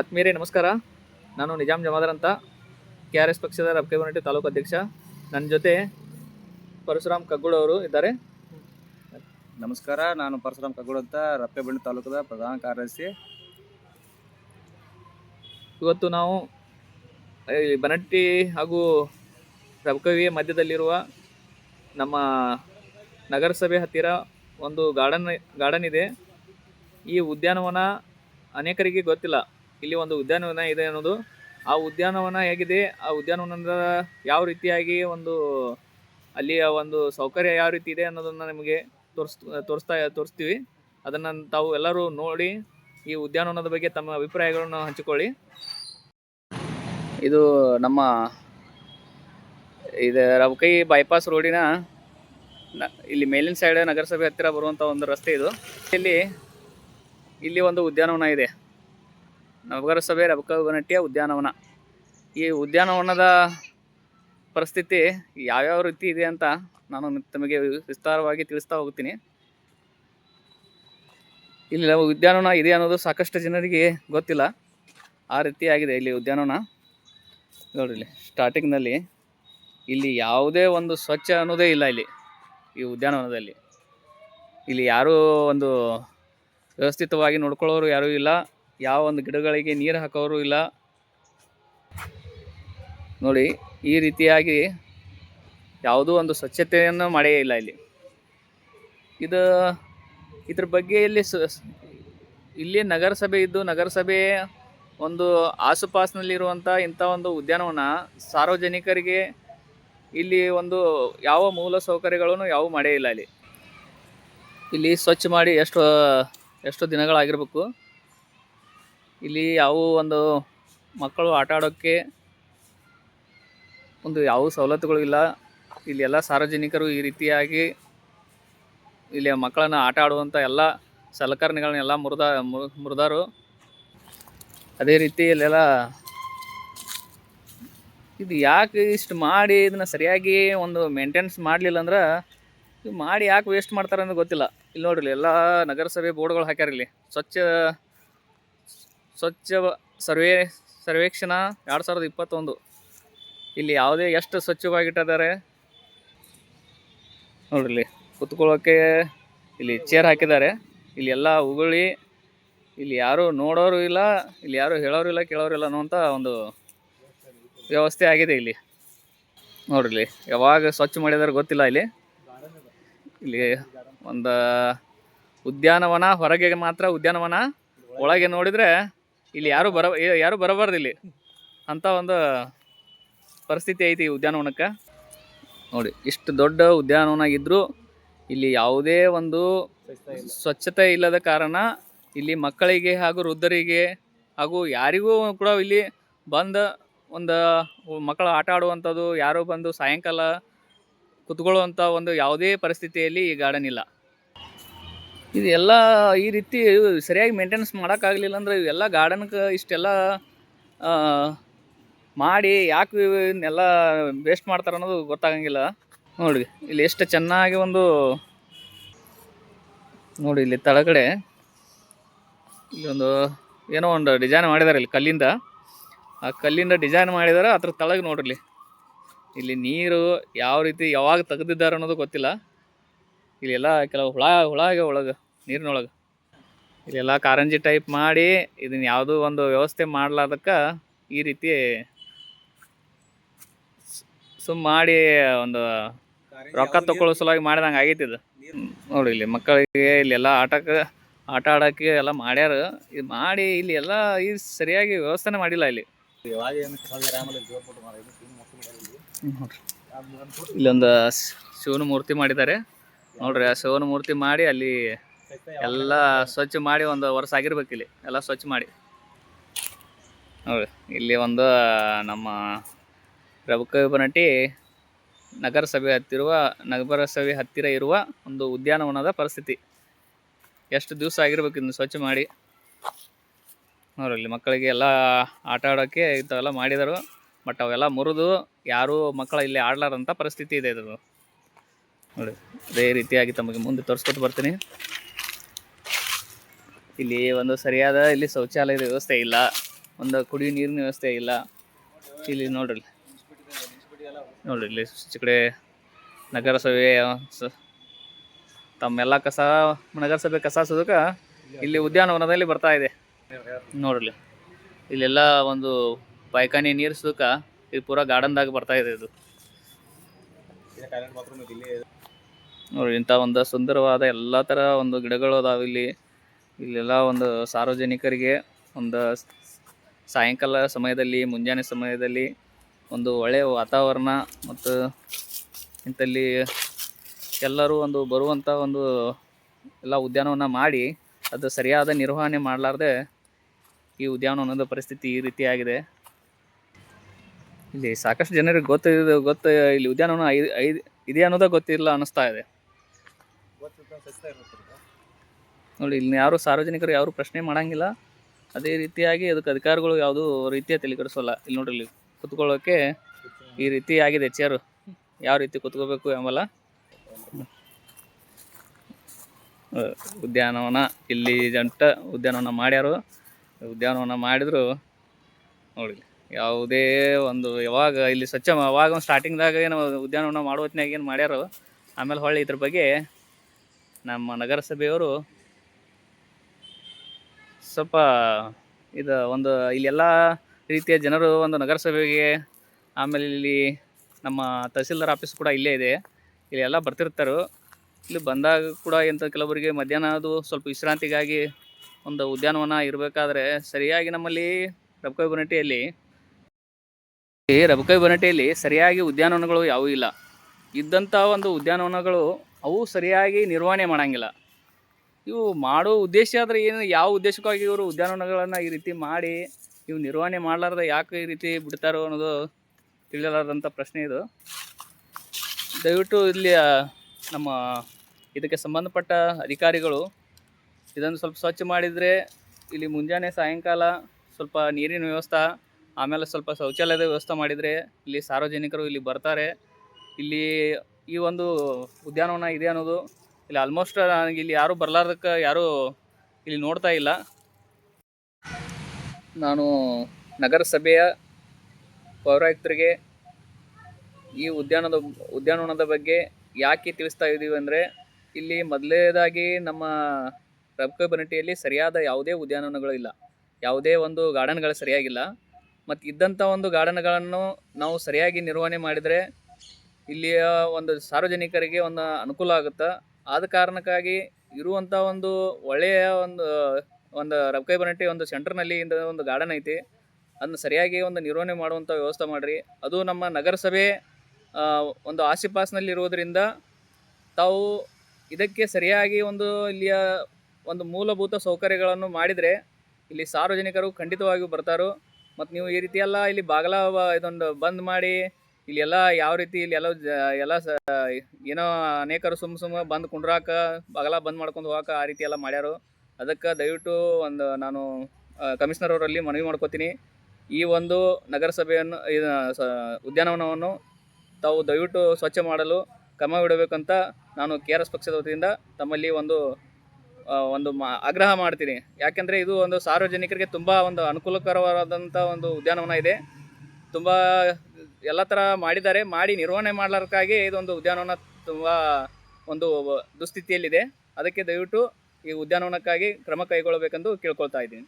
ಆತ್ಮೀಯರೇ ನಮಸ್ಕಾರ. ನಾನು ನಿಜಾಮ್ ಜಮಾದಾರ್ ಅಂತ. ಕೆ ಆರ್ ಎಸ್ ಪಕ್ಷದ ರಬಕೈವನಟ್ಟಿ ತಾಲೂಕು ಅಧ್ಯಕ್ಷ. ನನ್ನ ಜೊತೆ ಪರಶುರಾಮ್ ಕಗ್ಗುಡ್ ಅವರು ಇದ್ದಾರೆ. ನಮಸ್ಕಾರ ನಾನು ಪರಶುರಾಮ್ ಕಗ್ಗೋಡ್ ಅಂತ ರಪ್ಪೆಬಂಡಿ ತಾಲೂಕದ ಪ್ರಧಾನ ಕಾರ್ಯದರ್ಶಿ. ಇವತ್ತು ನಾವು ಈ ಬನಟ್ಟಿ ಹಾಗೂ ರಬ್ಕವಿಯ ಮಧ್ಯದಲ್ಲಿರುವ ನಮ್ಮ ನಗರಸಭೆ ಹತ್ತಿರ ಒಂದು ಗಾರ್ಡನ್ ಗಾರ್ಡನ್ ಇದೆ. ಈ ಉದ್ಯಾನವನ ಅನೇಕರಿಗೆ ಗೊತ್ತಿಲ್ಲ. ಇಲ್ಲಿ ಒಂದು ಉದ್ಯಾನವನ ಇದೆ ಅನ್ನೋದು. ಆ ಉದ್ಯಾನವನ ಹೇಗಿದೆ? ಆ ಉದ್ಯಾನವನದ ಯಾವ ರೀತಿಯಾಗಿ ಒಂದು ಅಲ್ಲಿಯ ಒಂದು ಸೌಕರ್ಯ ಯಾವ ರೀತಿ ಇದೆ ಅನ್ನೋದನ್ನು ನಿಮಗೆ ತೋರಿಸ್, ತೋರಿಸ್ತಾ, ತೋರಿಸ್ತೀವಿ. ಅದನ್ನು ತಾವು ಎಲ್ಲರೂ ನೋಡಿ, ಈ ಉದ್ಯಾನವನದ ಬಗ್ಗೆ ತಮ್ಮ ಅಭಿಪ್ರಾಯಗಳನ್ನು ಹಂಚಿಕೊಳ್ಳಿ. ಇದು ನಮ್ಮ, ಇದು ರವಕೈ ಬೈಪಾಸ್ ರೋಡಿನ ಇಲ್ಲಿ ಮೇಲಿನ ಸೈಡ್ ನಗರಸಭೆ ಹತ್ತಿರ ಬರುವಂಥ ಒಂದು ರಸ್ತೆ ಇದು. ಇಲ್ಲಿ ಇಲ್ಲಿ ಒಂದು ಉದ್ಯಾನವನ ಇದೆ. ನಗರಸಭೆ ರಬಕವನಟ್ಟಿಯ ಉದ್ಯಾನವನ. ಈ ಉದ್ಯಾನವನದ ಪರಿಸ್ಥಿತಿ ಯಾವ್ಯಾವ ರೀತಿ ಇದೆ ಅಂತ ನಾನು ತಮಗೆ ವಿಸ್ತಾರವಾಗಿ ತಿಳಿಸ್ತಾ ಹೋಗ್ತೀನಿ. ಇಲ್ಲಿ ನಾವು ಉದ್ಯಾನವನ ಇದೆ ಅನ್ನೋದು ಸಾಕಷ್ಟು ಜನರಿಗೆ ಗೊತ್ತಿಲ್ಲ. ಆ ರೀತಿಯಾಗಿದೆ ಇಲ್ಲಿ ಉದ್ಯಾನವನ. ನೋಡ್ರಿ ಇಲ್ಲಿ ಸ್ಟಾರ್ಟಿಂಗ್ನಲ್ಲಿ ಇಲ್ಲಿ ಯಾವುದೇ ಒಂದು ಸ್ವಚ್ಛ ಅನ್ನೋದೇ ಇಲ್ಲ ಇಲ್ಲಿ ಈ ಉದ್ಯಾನವನದಲ್ಲಿ. ಇಲ್ಲಿ ಯಾರೂ ಒಂದು ವ್ಯವಸ್ಥಿತವಾಗಿ ನೋಡ್ಕೊಳ್ಳೋರು ಯಾರೂ ಇಲ್ಲ. ಯಾವ ಒಂದು ಗಿಡಗಳಿಗೆ ನೀರು ಹಾಕೋರು ಇಲ್ಲ. ನೋಡಿ, ಈ ರೀತಿಯಾಗಿ ಯಾವುದೂ ಒಂದು ಸ್ವಚ್ಛತೆಯನ್ನು ಮಾಡೇ ಇಲ್ಲ ಇಲ್ಲಿ. ಇದು ಇದ್ರ ಬಗ್ಗೆ ಇಲ್ಲಿ ಇಲ್ಲಿ ನಗರಸಭೆ ಇದ್ದು ನಗರಸಭೆ ಒಂದು ಆಸುಪಾಸಿನಲ್ಲಿರುವಂಥ ಇಂಥ ಒಂದು ಉದ್ಯಾನವನ ಸಾರ್ವಜನಿಕರಿಗೆ ಇಲ್ಲಿ ಒಂದು ಯಾವ ಮೂಲ ಸೌಕರ್ಯಗಳನ್ನು ಯಾವ ಮಾಡೇ ಇಲ್ಲ ಇಲ್ಲಿ. ಇಲ್ಲಿ ಸ್ವಚ್ಛ ಮಾಡಿ ಎಷ್ಟು ಎಷ್ಟು ದಿನಗಳಾಗಿರ್ಬೇಕು. ಇಲ್ಲಿ ಯಾವ ಒಂದು ಮಕ್ಕಳು ಆಟ ಆಡೋಕ್ಕೆ ಒಂದು ಯಾವ ಸವಲತ್ತುಗಳು ಇಲ್ಲ. ಇಲ್ಲಿ ಎಲ್ಲ ಸಾರ್ವಜನಿಕರು ಈ ರೀತಿಯಾಗಿ ಇಲ್ಲಿ ಮಕ್ಕಳನ್ನು ಆಟ ಆಡುವಂಥ ಎಲ್ಲ ಸಲಕರಣೆಗಳನ್ನೆಲ್ಲ ಮುರಿದ ಮುರಿದಾರು. ಅದೇ ರೀತಿ ಇಲ್ಲೆಲ್ಲ ಇದು ಯಾಕೆ ಇಷ್ಟು ಮಾಡಿ ಇದನ್ನ ಸರಿಯಾಗಿ ಒಂದು ಮೇಂಟೆನೆನ್ಸ್ ಮಾಡಲಿಲ್ಲ ಅಂದ್ರೆ ಇದು ಮಾಡಿ ಯಾಕೆ ವೇಸ್ಟ್ ಮಾಡ್ತಾರೆ ಅಂತ ಗೊತ್ತಿಲ್ಲ. ಇಲ್ಲಿ ನೋಡ್ರಿ, ಎಲ್ಲ ನಗರಸಭೆ ಬೋರ್ಡ್ಗಳು ಹಾಕ್ಯಾರ ಇಲ್ಲಿ. ಸ್ವಚ್ಛ ಸ್ವಚ್ಛ ಸರ್ವೇ, ಸರ್ವೇಕ್ಷಣ ಎರಡು ಸಾವಿರದ ಇಪ್ಪತ್ತೊಂದು. ಇಲ್ಲಿ ಯಾವುದೇ ಎಷ್ಟು ಸ್ವಚ್ಛವಾಗಿಟ್ಟಿದ್ದಾರೆ? ನೋಡ್ರಿ ಕುತ್ಕೊಳ್ಳೋಕ್ಕೆ ಇಲ್ಲಿ ಚೇರ್ ಹಾಕಿದ್ದಾರೆ. ಇಲ್ಲಿ ಎಲ್ಲ ಉಗುಳಿ, ಇಲ್ಲಿ ಯಾರು ನೋಡೋರು ಇಲ್ಲ, ಇಲ್ಲಿ ಯಾರು ಹೇಳೋರು ಇಲ್ಲ, ಕೇಳೋರು ಇಲ್ಲ ಅನ್ನುವಂಥ ಒಂದು ವ್ಯವಸ್ಥೆ ಆಗಿದೆ ಇಲ್ಲಿ. ನೋಡ್ರಿ, ಯಾವಾಗ ಸ್ವಚ್ಛ ಮಾಡಿದಾರೆ ಗೊತ್ತಿಲ್ಲ ಇಲ್ಲಿ. ಇಲ್ಲಿ ಒಂದು ಉದ್ಯಾನವನ, ಹೊರಗೆ ಮಾತ್ರ ಉದ್ಯಾನವನ, ಒಳಗೆ ನೋಡಿದರೆ ಇಲ್ಲಿ ಯಾರು ಬರ ಯಾರು ಬರಬಾರ್ದು ಇಲ್ಲಿ. ಅಂತ ಒಂದು ಪರಿಸ್ಥಿತಿ ಐತಿ ಈ ಉದ್ಯಾನವನಕ್ಕೆ. ನೋಡಿ, ಇಷ್ಟು ದೊಡ್ಡ ಉದ್ಯಾನವನ ಇದ್ದರೂ ಇಲ್ಲಿ ಯಾವುದೇ ಒಂದು ಸ್ವಚ್ಛತೆ ಇಲ್ಲದ ಕಾರಣ ಇಲ್ಲಿ ಮಕ್ಕಳಿಗೆ ಹಾಗೂ ವೃದ್ಧರಿಗೆ ಹಾಗೂ ಯಾರಿಗೂ ಕೂಡ ಇಲ್ಲಿ ಬಂದ ಒಂದು ಮಕ್ಕಳು ಆಟ ಆಡುವಂಥದ್ದು, ಯಾರೋ ಬಂದು ಸಾಯಂಕಾಲ ಕುತ್ಕೊಳ್ಳುವಂಥ ಒಂದು ಯಾವುದೇ ಪರಿಸ್ಥಿತಿಯಲ್ಲಿ ಈ ಗಾರ್ಡನ್ ಇಲ್ಲ. ಇದು ಎಲ್ಲ ಈ ರೀತಿ ಸರಿಯಾಗಿ ಮೇಂಟೆನೆನ್ಸ್ ಮಾಡೋಕ್ಕಾಗಲಿಲ್ಲ ಅಂದ್ರೆ ಇವೆಲ್ಲ ಗಾರ್ಡನ್ಗೆ ಇಷ್ಟೆಲ್ಲ ಮಾಡಿ ಯಾಕೆ ಇವನ್ನೆಲ್ಲ ವೇಸ್ಟ್ ಮಾಡ್ತಾರೆ ಅನ್ನೋದು ಗೊತ್ತಾಗಂಗಿಲ್ಲ. ನೋಡಿ ಇಲ್ಲಿ ಎಷ್ಟು ಚೆನ್ನಾಗಿ ಒಂದು, ನೋಡಿ ಇಲ್ಲಿ ತಳಗಡೆ ಇಲ್ಲೊಂದು ಏನೋ ಒಂದು ಡಿಸೈನ್ ಮಾಡಿದ್ದಾರೆ ಇಲ್ಲಿ ಕಲ್ಲಿಂದ. ಆ ಕಲ್ಲಿಂದ ಡಿಸೈನ್ ಮಾಡಿದ್ದಾರೆ ಅದ್ರ ತಳಗೆ ನೋಡ್ರಿ. ಇಲ್ಲಿ ನೀರು ಯಾವ ರೀತಿ ಯಾವಾಗ ತೆಗೆದಿದ್ದಾರೆ ಅನ್ನೋದು ಗೊತ್ತಿಲ್ಲ. ಇಲ್ಲೆಲ್ಲ ಕೆಲವು ಹುಳ ಹುಳ ಆಗ್ಯಾವ ಒಳಗೆ ನೀರಿನೊಳಗೆ. ಇಲ್ಲೆಲ್ಲ ಕಾರಂಜಿ ಟೈಪ್ ಮಾಡಿ ಇದನ್ನ ಯಾವುದೋ ಒಂದು ವ್ಯವಸ್ಥೆ ಮಾಡ್ಲಾರ್ದಕ್ಕೆ ಈ ರೀತಿ ಸುಮ್ ಮಾಡಿ ಒಂದು ರೊಕ್ಕ ತಗೊಳ್ಳೋ ಸಲುವಾಗಿ ಮಾಡಿದಂಗೆ ಆಗೈತಿ ಇದು. ನೋಡಿ ಇಲ್ಲಿ ಮಕ್ಕಳಿಗೆ ಇಲ್ಲೆಲ್ಲ ಆಟಕ್ಕೆ ಆಟ ಆಡೋಕ್ಕೆ ಎಲ್ಲ ಮಾಡ್ಯಾರ. ಇದು ಮಾಡಿ ಇಲ್ಲಿ ಎಲ್ಲ ಈ ಸರಿಯಾಗಿ ವ್ಯವಸ್ಥೆನೇ ಮಾಡಿಲ್ಲ ಇಲ್ಲಿ. ಇಲ್ಲೊಂದು ಶಿವನ ಮೂರ್ತಿ ಮಾಡಿದ್ದಾರೆ. ನೋಡ್ರಿ, ಆ ಶಿವನ ಮೂರ್ತಿ ಮಾಡಿ ಅಲ್ಲಿ ಎಲ್ಲ ಸ್ವಚ್ಛ ಮಾಡಿ ಒಂದು ವರ್ಷ ಆಗಿರ್ಬೇಕು ಇಲ್ಲಿ. ಎಲ್ಲ ಸ್ವಚ್ಛ ಮಾಡಿ. ನೋಡ್ರಿ, ಇಲ್ಲಿ ಒಂದು ನಮ್ಮ ಬನಟ್ಟಿ ನಗರಸಭೆ ಹತ್ತಿರುವ, ನಗರಸಭೆ ಹತ್ತಿರ ಇರುವ ಒಂದು ಉದ್ಯಾನವನದ ಪರಿಸ್ಥಿತಿ. ಎಷ್ಟು ದಿವಸ ಆಗಿರ್ಬೇಕು ಇನ್ನು ಸ್ವಚ್ಛ ಮಾಡಿ. ನೋಡ್ರಿ, ಇಲ್ಲಿ ಮಕ್ಕಳಿಗೆ ಎಲ್ಲ ಆಟ ಆಡೋಕ್ಕೆ ಇಂಥವೆಲ್ಲ ಮಾಡಿದರು. ಬಟ್ ಅವೆಲ್ಲ ಮುರಿದು ಯಾರೂ ಮಕ್ಕಳು ಇಲ್ಲಿ ಆಡ್ಲಾರಂಥ ಪರಿಸ್ಥಿತಿ ಇದೆ ಇದು. ನೋಡಿ, ಅದೇ ರೀತಿಯಾಗಿ ತಮಗೆ ಮುಂದೆ ತೋರಿಸ್ಕೊಟ್ಟು ಬರ್ತೀನಿ. ಇಲ್ಲಿ ಒಂದು ಸರಿಯಾದ ಇಲ್ಲಿ ಶೌಚಾಲಯದ ವ್ಯವಸ್ಥೆ ಇಲ್ಲ, ಒಂದು ಕುಡಿಯೋ ನೀರಿನ ವ್ಯವಸ್ಥೆ ಇಲ್ಲ. ಇಲ್ಲಿ ನೋಡ್ರಿ ನೋಡ್ರಿ, ಇಲ್ಲಿ ಕಡೆ ನಗರಸಭೆ ತಮ್ಮೆಲ್ಲ ಕಸ, ನಗರಸಭೆ ಕಸ ಸುದಕ ಇಲ್ಲಿ ಉದ್ಯಾನವನದಲ್ಲಿ ಬರ್ತಾ ಇದೆ. ನೋಡ್ರಿ, ಇಲ್ಲೆಲ್ಲ ಒಂದು ಪಾಯ್ಖಾನೆ ನೀರು ಸುದಕ ಇದು ಪೂರಾ ಗಾರ್ಡನ್ದಾಗ ಬರ್ತಾ ಇದೆ ಇದು. ನೋಡ್ರಿ ಇಂಥ ಒಂದು ಸುಂದರವಾದ ಎಲ್ಲ ಥರ ಒಂದು ಗಿಡಗಳು ಅದಾವೆ ಇಲ್ಲಿ. ಇಲ್ಲೆಲ್ಲ ಒಂದು ಸಾರ್ವಜನಿಕರಿಗೆ ಒಂದು ಸಾಯಂಕಾಲ ಸಮಯದಲ್ಲಿ, ಮುಂಜಾನೆ ಸಮಯದಲ್ಲಿ ಒಂದು ಒಳ್ಳೆಯ ವಾತಾವರಣ ಮತ್ತು ಇಂಥಲ್ಲಿ ಎಲ್ಲರೂ ಒಂದು ಬರುವಂಥ ಒಂದು ಎಲ್ಲ ಉದ್ಯಾನವನ ಮಾಡಿ ಅದು ಸರಿಯಾದ ನಿರ್ವಹಣೆ ಮಾಡಲಾರ್ದೆ ಈ ಉದ್ಯಾನವನದ ಪರಿಸ್ಥಿತಿ ಈ ರೀತಿಯಾಗಿದೆ ಇಲ್ಲಿ ಸಾಕಷ್ಟು ಜನರಿಗೆ ಗೊತ್ತಿದೆ ಗೊತ್ತ, ಇಲ್ಲಿ ಉದ್ಯಾನವನ ಐದು ಐದು ಇದೆ ಅನ್ನೋದೇ ಗೊತ್ತಿಲ್ಲ ಅನ್ನಿಸ್ತಾ ಇದೆ. ನೋಡಿ ಇಲ್ಲಿ ಯಾರು ಸಾರ್ವಜನಿಕರು ಯಾರು ಪ್ರಶ್ನೆ ಮಾಡಂಗಿಲ್ಲ. ಅದೇ ರೀತಿಯಾಗಿ ಅದಕ್ಕೆ ಅಧಿಕಾರಿಗಳು ಯಾವುದೂ ರೀತಿಯ ತಲೆಕೆಡಿಸೋಲ್ಲ ಇಲ್ಲಿ ನೋಡಿ ಇಲ್ಲಿ ಕುತ್ಕೊಳ್ಳೋಕೆ ಈ ರೀತಿ ಆಗಿದೆ ಚೇರು. ಯಾವ ರೀತಿ ಕುತ್ಕೋಬೇಕು ಎಂಬಲ್ಲ. ಉದ್ಯಾನವನ, ಇಲ್ಲಿ ಜಂಟ ಉದ್ಯಾನವನ ಮಾಡ್ಯಾರು. ಉದ್ಯಾನವನ ಮಾಡಿದ್ರು ನೋಡಿ ಯಾವುದೇ ಒಂದು ಯಾವಾಗ ಇಲ್ಲಿ ಸ್ವಚ್ಛ ಅವಾಗ ಸ್ಟಾರ್ಟಿಂಗ್ದಾಗ ಏನು ಉದ್ಯಾನವನ ಮಾಡೋ ಹೊತ್ತಿನಾಗ ಏನು ಮಾಡ್ಯಾರು, ಆಮೇಲೆ ಹೊಳ್ಳಿ ಇದ್ರ ಬಗ್ಗೆ ನಮ್ಮ ನಗರಸಭೆಯವರು ಸ್ವಲ್ಪ ಇದು ಒಂದು ಇಲ್ಲೆಲ್ಲ ರೀತಿಯ ಜನರು ಒಂದು ನಗರಸಭೆಗೆ, ಆಮೇಲೆ ಇಲ್ಲಿ ನಮ್ಮ ತಹಸೀಲ್ದಾರ್ ಆಫೀಸ್ ಕೂಡ ಇಲ್ಲೇ ಇದೆ. ಇಲ್ಲಿ ಎಲ್ಲ ಬರ್ತಿರ್ತಾರೆ. ಇಲ್ಲಿ ಬಂದಾಗ ಕೂಡ ಇಂಥ ಕೆಲವರಿಗೆ ಮಧ್ಯಾಹ್ನ ಅದು ಸ್ವಲ್ಪ ವಿಶ್ರಾಂತಿಗಾಗಿ ಒಂದು ಉದ್ಯಾನವನ ಇರಬೇಕಾದ್ರೆ ಸರಿಯಾಗಿ ನಮ್ಮಲ್ಲಿ ರಬ್ಕೋ ಈ ರಬಕೈ ಬನಟೆಯಲ್ಲಿ ಸರಿಯಾಗಿ ಉದ್ಯಾನವನಗಳು ಯಾವೂ ಇಲ್ಲ. ಇದ್ದಂಥ ಒಂದು ಉದ್ಯಾನವನಗಳು ಅವು ಸರಿಯಾಗಿ ನಿರ್ವಹಣೆ ಮಾಡೋಂಗಿಲ್ಲ. ಇವು ಮಾಡೋ ಉದ್ದೇಶ ಆದರೆ ಏನು, ಯಾವ ಉದ್ದೇಶಕ್ಕಾಗಿ ಇವರು ಉದ್ಯಾನವನಗಳನ್ನು ಈ ರೀತಿ ಮಾಡಿ ಇವು ನಿರ್ವಹಣೆ ಮಾಡಲಾರ್ದೆ ಯಾಕೆ ಈ ರೀತಿ ಬಿಡ್ತಾರೋ ಅನ್ನೋದು ತಿಳಿಯಲಾರ್ದಂಥ ಪ್ರಶ್ನೆ ಇದು. ದಯವಿಟ್ಟು ಇಲ್ಲಿ ನಮ್ಮ ಇದಕ್ಕೆ ಸಂಬಂಧಪಟ್ಟ ಅಧಿಕಾರಿಗಳು ಇದನ್ನು ಸ್ವಲ್ಪ ಸ್ವಚ್ಛ ಮಾಡಿದರೆ ಇಲ್ಲಿ ಮುಂಜಾನೆ ಸಾಯಂಕಾಲ ಸ್ವಲ್ಪ ನೀರಿನ ವ್ಯವಸ್ಥೆ ಆಮೇಲೆ ಸ್ವಲ್ಪ ಶೌಚಾಲಯದ ವ್ಯವಸ್ಥೆ ಮಾಡಿದರೆ ಇಲ್ಲಿ ಸಾರ್ವಜನಿಕರು ಇಲ್ಲಿ ಬರ್ತಾರೆ. ಇಲ್ಲಿ ಈ ಒಂದು ಉದ್ಯಾನವನ ಇದೆ ಅನ್ನೋದು ಇಲ್ಲಿ ಆಲ್ಮೋಸ್ಟ್ ನನಗೆ ಇಲ್ಲಿ ಯಾರೂ ಬರಲಾರ್ದಕ್ಕೆ ಯಾರೂ ಇಲ್ಲಿ ನೋಡ್ತಾ ಇಲ್ಲ. ನಾನು ನಗರಸಭೆಯ ಪೌರಾಯುಕ್ತರಿಗೆ ಈ ಉದ್ಯಾನದ ಉದ್ಯಾನವನದ ಬಗ್ಗೆ ಯಾಕೆ ತಿಳಿಸ್ತಾ ಇದ್ದೀವಿ ಅಂದರೆ ಇಲ್ಲಿ ಮೊದಲನೇದಾಗಿ ನಮ್ಮ ರಬ್ಕ ಬನಟಿಯಲ್ಲಿ ಸರಿಯಾದ ಯಾವುದೇ ಉದ್ಯಾನವನಗಳು ಇಲ್ಲ. ಯಾವುದೇ ಒಂದು ಗಾರ್ಡನ್ಗಳು ಸರಿಯಾಗಿಲ್ಲ. ಮತ್ತು ಇದ್ದಂಥ ಒಂದು ಗಾರ್ಡನ್ಗಳನ್ನು ನಾವು ಸರಿಯಾಗಿ ನಿರ್ವಹಣೆ ಮಾಡಿದರೆ ಇಲ್ಲಿಯ ಒಂದು ಸಾರ್ವಜನಿಕರಿಗೆ ಒಂದು ಅನುಕೂಲ ಆಗುತ್ತೆ? ಆದ ಕಾರಣಕ್ಕಾಗಿ ಇರುವಂಥ ಒಂದು ಒಳ್ಳೆಯ ಒಂದು ಒಂದು ರಬ್ಕೈ ಬನಟ್ಟಿ ಒಂದು ಸೆಂಟರ್ನಲ್ಲಿ ಇಂದ ಒಂದು ಗಾರ್ಡನ್ ಐತಿ. ಅದನ್ನು ಸರಿಯಾಗಿ ಒಂದು ನಿರ್ವಹಣೆ ಮಾಡುವಂಥ ವ್ಯವಸ್ಥೆ ಮಾಡಿರಿ. ಅದು ನಮ್ಮ ನಗರಸಭೆ ಒಂದು ಆಸಿಪಾಸ್ನಲ್ಲಿ ಇರೋದರಿಂದ ತಾವು ಇದಕ್ಕೆ ಸರಿಯಾಗಿ ಒಂದು ಇಲ್ಲಿಯ ಒಂದು ಮೂಲಭೂತ ಸೌಕರ್ಯಗಳನ್ನು ಮಾಡಿದರೆ ಇಲ್ಲಿ ಸಾರ್ವಜನಿಕರು ಖಂಡಿತವಾಗಿಯೂ ಬರ್ತಾರೋ. ಮತ್ತು ನೀವು ಈ ರೀತಿ ಎಲ್ಲ ಇಲ್ಲಿ ಬಾಗಲ ಇದೊಂದು ಬಂದ್ ಮಾಡಿ, ಇಲ್ಲಿ ಎಲ್ಲ ಯಾವ ರೀತಿ ಇಲ್ಲಿ ಎಲ್ಲ ಎಲ್ಲ ಸ, ಏನೋ ಅನೇಕರು ಸುಮ್ಮ ಸುಮ್ಮ ಬಂದು ಕುಂಡ್ರಾಕ, ಬಾಗಲ ಬಂದ್ ಮಾಡ್ಕೊಂಡು ಹೋಗಾಕ ಆ ರೀತಿ ಎಲ್ಲ ಮಾಡ್ಯಾರು. ಅದಕ್ಕೆ ದಯವಿಟ್ಟು ಒಂದು ನಾನು ಕಮಿಷನರ್ ಅವರಲ್ಲಿ ಮನವಿ ಮಾಡ್ಕೋತೀನಿ. ಈ ಒಂದು ನಗರಸಭೆಯನ್ನು, ಇದು, ಸ, ಉದ್ಯಾನವನವನ್ನು ತಾವು ದಯವಿಟ್ಟು ಸ್ವಚ್ಛ ಮಾಡಲು ಕ್ರಮವಿಡಬೇಕಂತ ನಾನು ಕೆ ಆರ್ ಎಸ್ ಪಕ್ಷದ ವತಿಯಿಂದ ತಮ್ಮಲ್ಲಿ ಒಂದು ಒಂದು ಆಗ್ರಹ ಮಾಡ್ತೀನಿ. ಯಾಕೆಂದರೆ ಇದು ಒಂದು ಸಾರ್ವಜನಿಕರಿಗೆ ತುಂಬ ಒಂದು ಅನುಕೂಲಕರವಾದಂಥ ಒಂದು ಉದ್ಯಾನವನ ಇದೆ. ತುಂಬ ಎಲ್ಲ ಥರ ಮಾಡಿದ್ದಾರೆ. ಮಾಡಿ ನಿರ್ವಹಣೆ ಮಾಡಲಾರಕ್ಕಾಗಿ ಇದೊಂದು ಉದ್ಯಾನವನ ತುಂಬ ಒಂದು ದುಸ್ಥಿತಿಯಲ್ಲಿದೆ. ಅದಕ್ಕೆ ದಯವಿಟ್ಟು ಈ ಉದ್ಯಾನವನಕ್ಕಾಗಿ ಕ್ರಮ ಕೈಗೊಳ್ಳಬೇಕೆಂದು ಕೇಳ್ಕೊಳ್ತಾ ಇದ್ದೀನಿ.